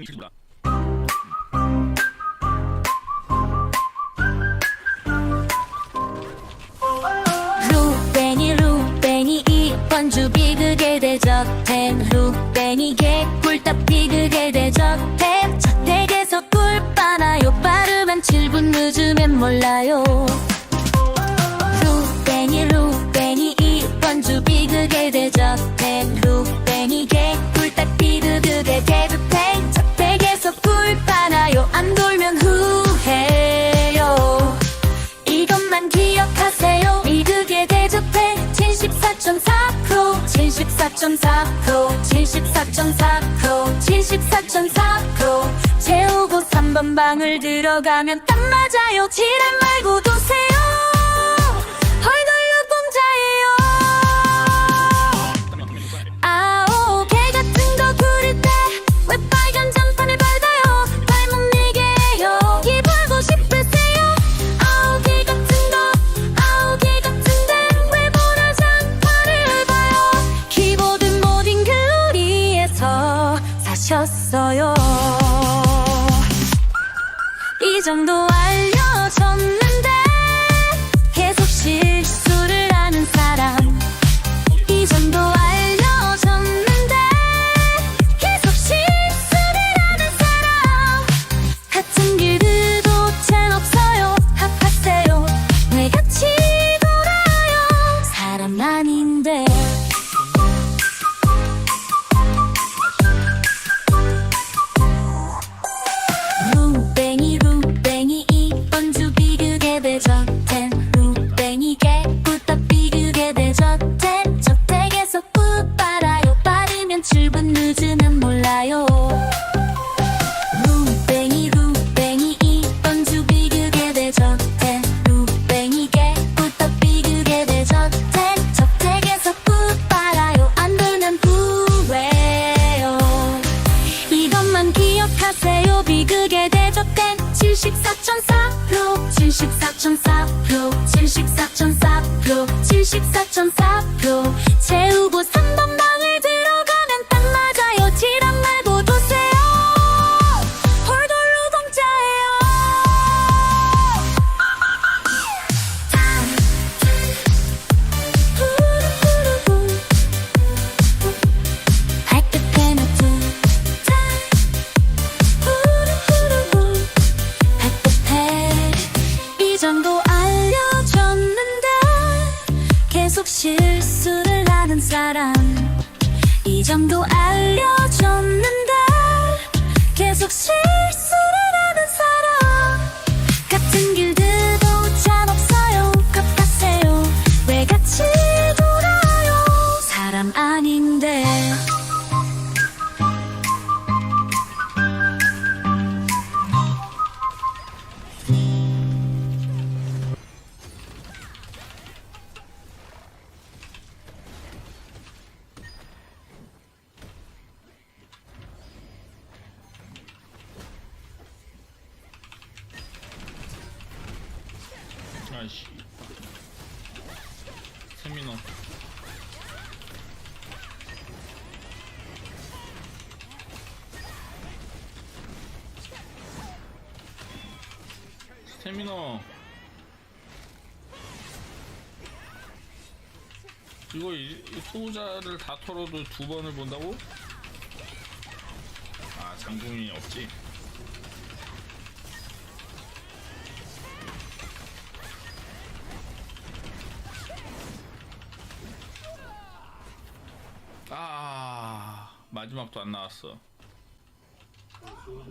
있습니다. 루벤이 루벤이 이번 주 비극의 대적템. 루벤이 개꿀떡 비극의 대적템. 자택에서 꿀 빨아요. 빠르면 7분 늦으면 몰라요. 74.4% 74.4% 74.4% 채우고 3번 방을 들어가면 딱 맞아요. 지랄 말고 두세요. 정도 알려줬는데 계속 실수를 하는 사람. 기억하세요. 비극에 대적된 74.4% 74.4% 74.4% 74.4% 사람. 이 정도 알려줬는데 계속 실수 아씨. 세미너 세미노 이거 이- 이 소자를 다 털어도 두 번을 본다고? 아 장군이 없지. 아 마지막도 안 나왔어. 어?